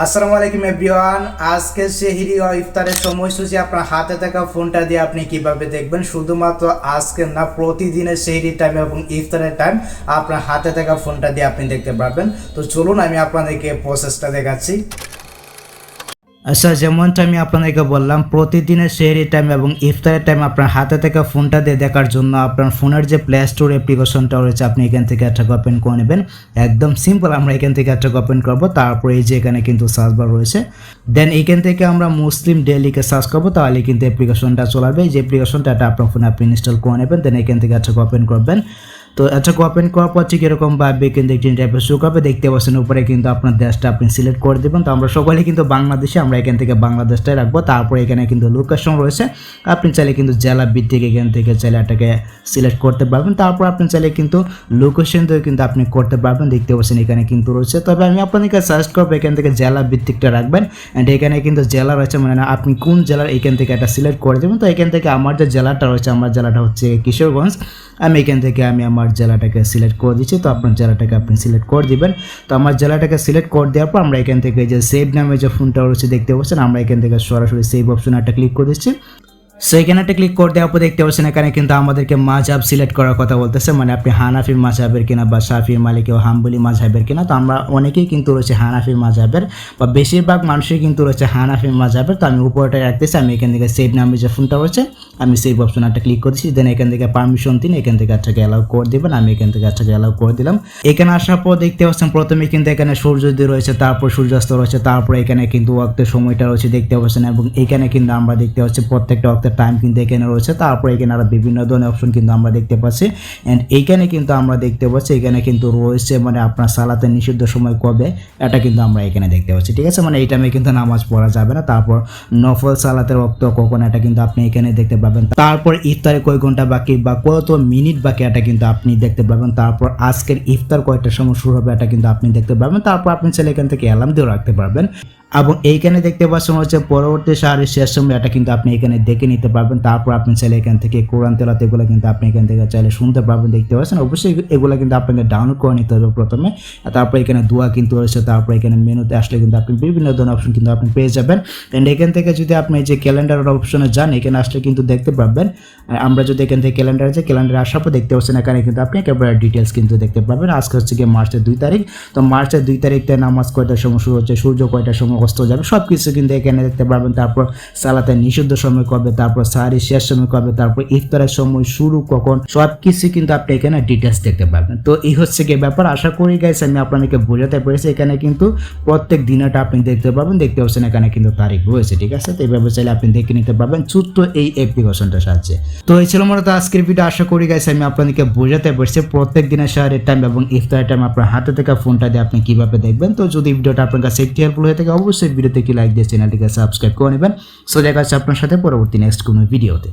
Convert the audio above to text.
আসসালামু আলাইকুম এভরিওয়ান। আজকে সেহিরি ও ইফতারের সময়সূচি আপনার হাতে থাকা ফোনটা দিয়ে আপনি কীভাবে দেখবেন, শুধুমাত্র আজকে না, প্রতিদিনের সেহিরি টাইম এবং ইফতারের টাইম আপনার হাতে থাকা ফোনটা দিয়ে আপনি দেখতে পারবেন। তো চলুন আমি আপনাদেরকে প্রসেসটা দেখাচ্ছি। আচ্ছা যেমনটা আমি আপনাদেরকে বললাম, প্রতিদিনের সেহরি টাইম এবং ইফতারের টাইম আপনার হাতে থেকে ফোনটা দিয়ে দেখার জন্য আপনার ফোনের যে প্লে স্টোর অ্যাপ্লিকেশনটা রয়েছে, আপনি এখান থেকে একটা ওপেন করে নেবেন। একদম সিম্পল আমরা এখান থেকে একটা ওপেন করব, তারপরে এই যে এখানে কিন্তু সার্চ বার রয়েছে। দেন এখান থেকে আমরা মুসলিম ডেলিকে সার্চ করব, তাহলে কিন্তু অ্যাপ্লিকেশনটা চলাবে এই যে অ্যাপ্লিকেশনটা আপনার ফোনে আপনি ইনস্টল করে নেবেন দেন এখান থেকে একটা ওপেন করবেন। তো একটা ওপেন করার পর ঠিক এরকম ভাবে কিন্তু একটি টাইপের শো করবে দেখতে পাচ্ছেন, উপরে কিন্তু আপনার দেশটা আপনি সিলেক্ট করে দেবেন। তো আমরা সকলে কিন্তু বাংলাদেশে আমরা এখান থেকে বাংলাদেশটাই রাখব। তারপরে এখানে কিন্তু লোকেশন রয়েছে। আপনি চাইলে কিন্তু জেলা ভিত্তিক এখান থেকে চাইলে এটাকে সিলেক্ট করতে পারবেন। তারপর আপনি চাইলে কিন্তু লোকেশন দিয়ে কিন্তু আপনি করতে পারবেন। দেখতে পাচ্ছেন এখানে কিন্তু রয়েছে। তবে আমি আপনাদেরকে সাজেস্ট করব, এখান থেকে জেলা ভিত্তিকটা রাখবেন। অ্যান্ড এখানে কিন্তু জেলা রয়েছে মানে আপনি কোন জেলার এখান থেকে এটা সিলেক্ট করে দেবেন। তো এখান থেকে আমার যে জেলাটা রয়েছে, আমার জেলাটা হচ্ছে কিশোরগঞ্জ। আমি এখান থেকে আমি আমার জেলাটাকে সিলেক্ট করে দিচ্ছি। তো আপনার জেলাটাকে আপনি সিলেক্ট করে দিবেন। তো আমার জেলাটাকে সিলেক্ট করে দেওয়ার পর আমরা এখান থেকে যে সেভ নামে যে ফোনটা রয়েছে দেখতে পাচ্ছেন, আমরা এখান থেকে সরাসরি সেভ অপশন একটা ক্লিক করে দিচ্ছি। সো এখানে একটা ক্লিক করে দেওয়ার পর দেখতে পাচ্ছেন, এখানে কিন্তু আমাদেরকে মাঝহাব সিলেক্ট করার কথা বলতেছে। মানে আপনি হানাফি মাঝহাবের কিনা বা শাফি মালিক ও হাম্বলি মাঝহাবের কিনা, তো আমরা অনেকেই কিন্তু রয়েছে হানাফি মাঝহাবের বা বেশিরভাগ মানুষই কিন্তু রয়েছে হানাফি মাঝহাবের। তো আমি উপরটা রাখতেছি, আমি এখান থেকে সেভ নামে যে ফোনটা রয়েছে আমি সেভ অপশন একটা ক্লিক করেছি দেন এখান থেকে পারমিশন দিন, এখান থেকে একটাকে অ্যালাউ করে দিবেন, আমি এখান থেকে একটাকে অ্যালাউ করে দিলাম। এখানে আসার পর দেখতে পাচ্ছেন, প্রথমে কিন্তু এখানে সূর্যোদয় রয়েছে, তারপর সূর্যাস্ত রয়েছে, তারপর এখানে কিন্তু ওয়াক্তের সময়টা রয়েছে দেখতে পাচ্ছেন, এবং এখানে কিন্তু আমরা দেখতে পাচ্ছি প্রত্যেকটা ওয়াক্তের টাইম কিন্তু এখানে রয়েছে, তারপর এখানে আরও বিভিন্ন ধরনের অপশন কিন্তু আমরা দেখতে পাচ্ছি। অ্যান্ড এইখানে কিন্তু আমরা দেখতে পাচ্ছি, এখানে কিন্তু রয়েছে মানে আপনার সালাতে নিষিদ্ধ সময় কবে, এটা কিন্তু আমরা এখানে দেখতে পাচ্ছি, ঠিক আছে? মানে এই টাইমে কিন্তু নামাজ পড়া যাবে না, তারপর নফল সালাতের রক্ত কখন, এটা কিন্তু আপনি এখানে দেখতে পাবেন। তারপর ইফতারে কয় ঘণ্টা বাকি বা কত মিনিট বাকি এটা কিন্তু আপনি দেখতে পাবেন। তারপর আজকের ইফতার কয়টার সময় শুরু হবে এটা কিন্তু আপনি দেখতে পাবেন। তারপর আপনি চাইলে এখান থেকে অ্যালার্ম দিয়ে রাখতে পারবেন। এবং এইখানে দেখতে পাচ্ছেন হচ্ছে পরবর্তী সারের শেষ সময় এটা কিন্তু আপনি এখানে দেখে নিতে পারবেন। তারপর আপনি চাইলে এখান থেকে কোরআন তেলাত এগুলো কিন্তু আপনি এখান থেকে চাইলে শুনতে পারবেন, দেখতে পাচ্ছেন। অবশ্যই এগুলো কিন্তু আপনাকে ডাউনলোড করে নিতে হবে প্রথমে। তারপর এখানে দোয়া কিন্তু রয়েছে, তারপর এখানে মেনুতে আসলে কিন্তু আপনি বিভিন্ন ধরনের অপশন কিন্তু আপনি পেয়ে যাবেন। অ্যান্ড এখান থেকে যদি আপনি যে ক্যালেন্ডারের অপশনে যান, এখানে আসলে কিন্তু দেখতে পারবেন। আর আমরা যদি এখান থেকে ক্যালেন্ডার যে ক্যালেন্ডারে আসার পর দেখতে পাচ্ছেন এখানে কিন্তু আপনি একেবারে ডিটেলস কিন্তু দেখতে পাবেন আজকে হচ্ছে গিয়ে মার্চের দুই তারিখ। তো মার্চের দুই তারিখতে নামাজ কয়টার সময় শুরু হচ্ছে? সূর্য কয়টার সময় অস্ত যাবে। সব কিছু কিন্তু এখানে দেখতে পারবেন। তারপর সালাতের নিষিদ্ধ সময় কবে, তারপর সাহারি শেষ সময় কবে, তারপর ইফতারের সময় শুরু কখন সব কিছু কিন্তু আপনি এখানে ডিটেলস দেখতে পাবেন তো এই হচ্ছে কি ব্যাপার। আশা করি গাইস আমি আপনাদেরকে বোঝাতে পেরেছি। এখানে কিন্তু প্রত্যেক দিনটা আপনি দেখতে পাবেন দেখতে পাচ্ছেন এখানে কিন্তু তারিখ রয়েছে, ঠিক আছে? তো এইভাবে চাইলে আপনি দেখে নিতে পারবেন ছোট্ট এই অ্যাপ্লিকেশনটার সাহায্যে। তো এই ছিল মূলত আজকের ভিডিও আশা করি গাইস আমি আপনাদেরকে বোঝাতে পেরেছি। প্রত্যেক দিনের শহরের টাইম এবং ইফতারের টাইম আপনার হাতে থেকে ফোনটা দিয়ে আপনি কীভাবে দেখবেন। তো যদি ভিডিওটা আপনার কাছে একটি হেল্পফুল হয়ে থাকে, অবশ্যই ভিডিওতে একটি লাইক দিয়ে চ্যানেলটিকে সাবস্ক্রাইব করে নেবেন। সো দেখা আপনার সাথে পরবর্তী নেক্সট কোনো ভিডিওতে